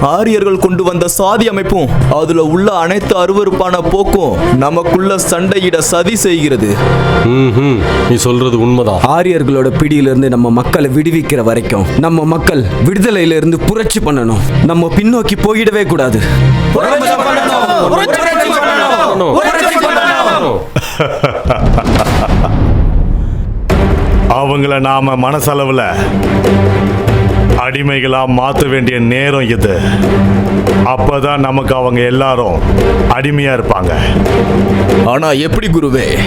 ஆரியர்கள் கொண்டு வந்த சாதி அமைப்பும் அதுல உள்ள அனைத்து அருவருப்பான போக்கும் நமக்குள்ள சண்டையிட சதி செய்கிறது. நீ சொல்றது உண்மைதான் ஆரியர்களோட பிடியிலிருந்து நம்ம மக்களை விடுவிக்கிற வரைக்கும் நம்ம மக்கள் விடுதலையில இருந்து புரட்சி பண்ணணும் நம்ம பின்னோக்கி போயிடவே கூடாது பண்ணணும். பண்ணணும். அவங்கள நாம மனசளவுல அடிமைகளா மாத்த வேண்டிய நேரம் இது. அப்பதான் நமக்கு அவங்க எல்லாரும் அடிமையா இருப்பாங்க. ஆனா எப்படி குருவே?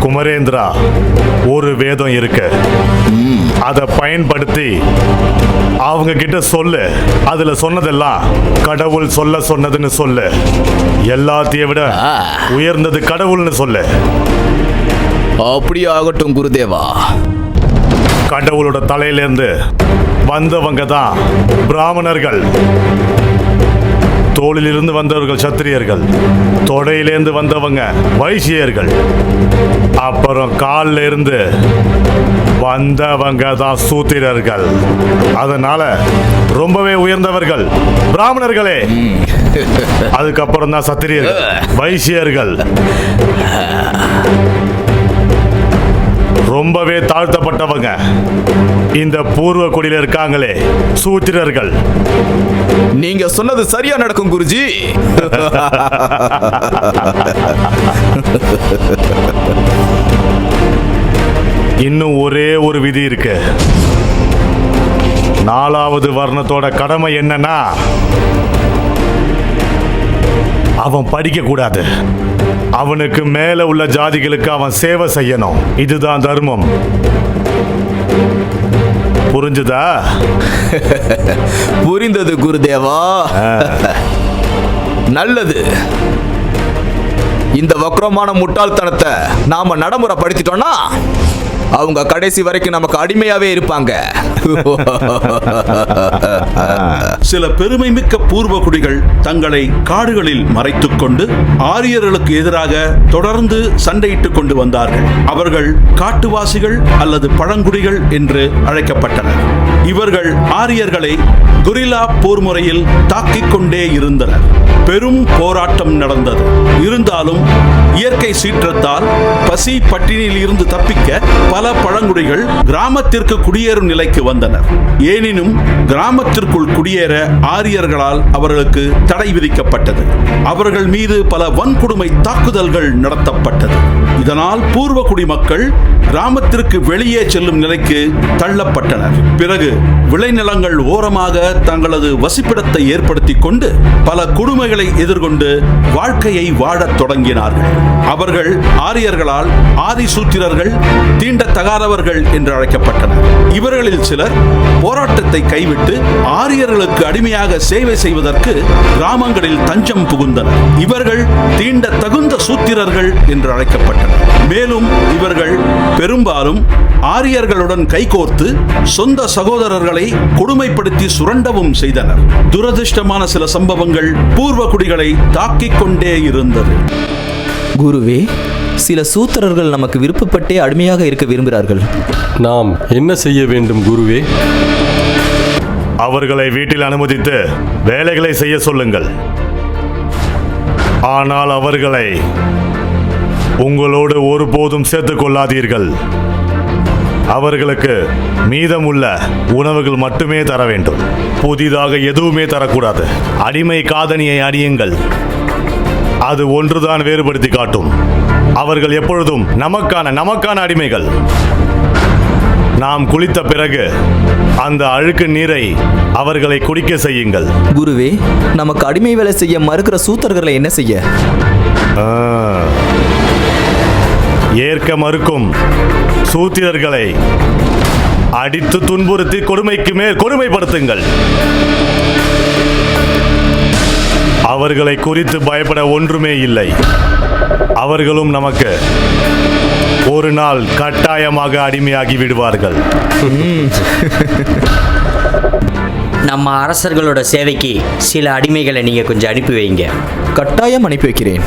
குமரேந்திரா ஒரு வேதம் இருக்கு. அதை பயன்படுத்தி அவங்க கிட்ட சொல்லு. அதுல சொன்னதெல்லாம் கடவுள் சொல்ல சொன்னதுன்னு சொல்லு. எல்லாத்தையும் விட உயர்ந்தது கடவுள்னு சொல்லு. அப்படியே ஆகட்டும் குருதேவா. கடவுளோட தலையிலேருந்து வந்தவங்க தான் பிராமணர்கள். தோளிலிருந்து வந்தவர்கள் சத்திரியர்கள். தொடையிலேருந்து வந்தவங்க வைசியர்கள். அப்புறம் கால்ல இருந்து வந்தவங்க தான் சூத்திரர்கள். அதனால ரொம்பவே உயர்ந்தவர்கள். பிராமணர்களே. அதுக்கப்புறம் தான் சத்திரியர்கள். வைசியர்கள். ரொம்பவே தாழ்த்தப்பட்டவங்க. இந்த பூர்வ குடியில இருக்காங்களே சூத்திரர்கள். நீங்க சொன்னது சரியா நடக்கும் குருஜி. இன்னும் ஒரே ஒரு விதி இருக்கு. நாலாவது வர்ணத்தோட கடமை என்னன்னா அவன் படிக்க கூடாது. அவனுக்கு மேல உள்ள ஜாதிகளுக்கு அவன் சேவை செய்யணும். இதுதான் தர்மம். புரிஞ்சுதா? புரிந்தது குருதேவா. நல்லது. இந்த வக்ரமான முட்டாள்தனத்தை நாம நடைமுறைப்படுத்திட்டோம்னா அவங்க கடைசி வரைக்கும் நமக்கு அடிமையாவே இருப்பாங்க. சில பெருமைமிக்க பூர்வகுடிகள் தங்களை காடுகளில் மறைத்துக் கொண்டு ஆரியர்களுக்கு எதிராக தொடர்ந்து சண்டையிட்டுக் கொண்டு வந்தார்கள். அவர்கள் காட்டுவாசிகள் அல்லது பழங்குடிகள் என்று அழைக்கப்பட்டனர். இவர்கள் ஆரியர்களை குரில்லா போர் முறையில் தாக்கிக் கொண்டே இருந்தனர். பெரும் போராட்டம் நடந்தது. இருந்தாலும் இயற்கை சீற்றத்தால் பசி பட்டினியில் இருந்து தப்பிக்க பல பழங்குடிகள் கிராமத்திற்கு குடியேறும் நிலைக்கு வந்தனர். ஏனினும் கிராமத்திற்குள் குடியேற ஆரியர்களால் அவர்களுக்கு தடை விதிக்கப்பட்டது. அவர்கள் மீது பல வன்கொடுமை தாக்குதல்கள் நடத்தப்பட்டது. இதனால் பூர்வ குடிமக்கள் கிராமத்திற்கு வெளியே செல்லும் நிலைக்கு தள்ளப்பட்டனர். பிறகு விளைநிலங்கள் ஓரமாக தங்களது வசிப்பிடத்தை ஏற்படுத்தி கொண்டு பல கொடுமைகளை எதிர்கொண்டு வாழ்க்கையை வாழத் தொடங்கினார்கள். அவர்கள் ஆரியர்களால் ஆதிசூத்திரர்கள் தீண்டத்தகாதவர்கள் என்று அழைக்கப்பட்டனர். இவர்களில் சிலர் போராட்டத்தை கைவிட்டு ஆரியர்களுக்கு அடிமையாக சேவை செய்வதற்கு கிராமங்களில் தஞ்சம் புகுந்தனர். இவர்கள் தீண்ட தகுந்த சூத்திரர்கள் என்று அழைக்கப்பட்டனர். மேலும் இவர்கள் பெரும்பாலும் ஆரியர்களுடன் கைகோர்த்து சொந்த சகோதரர்களை கொடுமைப்படுத்தி சுரண்டவும் செய்தனர். துரதிர்ஷ்டமான சில சம்பவங்கள் பூர்வ குடிகளை தாக்கிக் கொண்டே இருந்தது. குருவே சில சூத்திரர்கள் நமக்கு விருப்பப்பட்டே அடிமையாக இருக்க விரும்புகிறார்கள். நாம் என்ன செய்ய வேண்டும் குருவே? அவர்களை வீட்டில் அனுமதித்து வேலைகளை செய்ய சொல்லுங்கள். ஆனால் அவர்களை உங்களோடு ஒருபோதும் சேர்த்துக் கொள்ளாதீர்கள் அவர்களுக்கு மீதமுள்ள உணவுகள் மட்டுமே தர வேண்டும். புதிதாக எதுவுமே தரக்கூடாது. அடிமை காதணியை அணியுங்கள். அது ஒன்றுதான் வேறுபடுத்தி காட்டும். அவர்கள் எப்பொழுதும் நமக்கான நமக்கான அடிமைகள். நாம் குளித்த பிறகு அந்த அழுக்கு நீரை அவர்களை குடிக்க செய்யுங்கள். குருவே நமக்கு அடிமை வேலை செய்ய மறுக்கிற சூத்திரர்களை என்ன செய்ய. ஏற்க மறுக்கும் சூத்திரர்களை அடித்து துன்புறுத்தி கொடுமைக்கு மேல் கொடுமைப்படுத்துங்கள். அவர்களை குறித்து பயப்பட ஒன்றுமே இல்லை. அவர்களும் நமக்கு ஒரு நாள் கட்டாயமாக அடிமையாகி விடுவார்கள். நம்ம அரசர்களோட சேவைக்கு சில அடிமைகளை நீங்க கொஞ்சம் அனுப்பி வைங்க. கட்டாயம் அனுப்பி வைக்கிறேன்.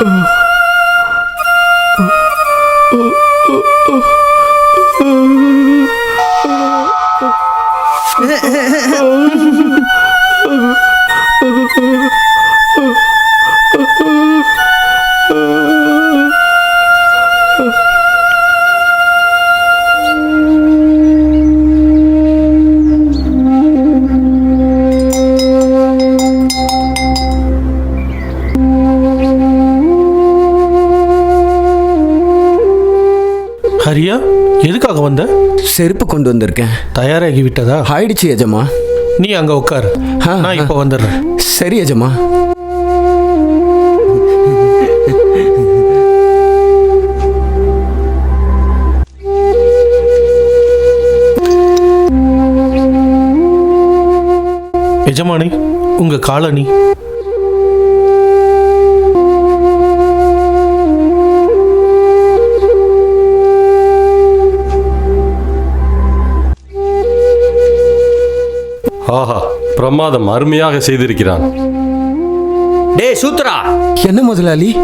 Oh. ஹரியா எதுக்காக வந்த? செருப்பு கொண்டு வந்திருக்கேன். தயாராகி விட்டதா ஆயிடுச்சு எஜமா. நீ அங்க உட்காரு. நான் இப்போ வந்துடுறேன். சரி எஜமா. எஜமானி உங்க காலனி ஆஹா பிரமாதம் அருமையாக செய்திருக்கிறான். டேய் சூத்ரா. என்ன முதலாளி?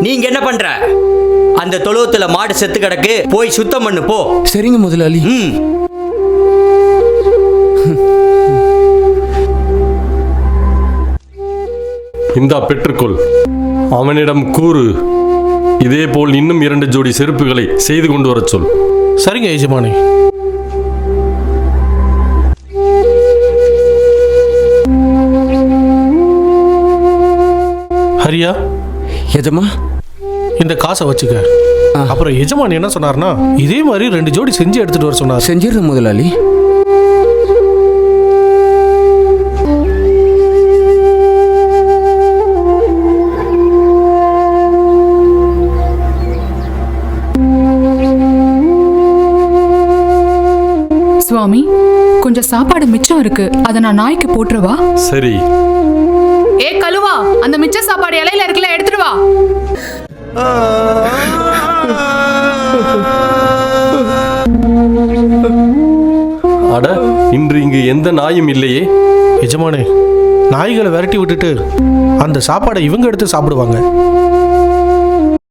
நீங்க என்ன பண்ற? அந்த தொழுவத்துல மாடு செத்து கிடக்கு போய் சுத்தம் பண்ணு போ. சரிங்க முதலாளி. ம். இந்தா பெற்றுக்கொள். அவனிடம் கூறு. இதேபோல் இன்னும் இரண்டு ஜோடி செருப்புகளை செய்து கொண்டு வரச் சொல். சரிங்க எஜமானி. ஹரியா எஜமா? இந்த காசை வச்சுக்க. அப்புறம் எஜமானி என்ன சொன்னார்னா இதே மாதிரி ரெண்டு ஜோடி செஞ்சு எடுத்துட்டு வர சொன்னார். செஞ்சிருந்தேன் முதலாளி. சுவாமி கொஞ்சம் சாப்பாடு மிச்சம் இருக்கு. அதை நான் நாய்க்கு போட்டுருவா சரி. ஏ கழுவா அந்த மிச்ச சாப்பாடு இலையில இருக்குல்ல எடுத்துட்டு வா. அட இன்று இங்கு எந்த நாயும் இல்லையே. எஜமானே நாய்களை விரட்டி விட்டுட்டு அந்த சாப்பாடை இவங்க எடுத்து சாப்பிடுவாங்க.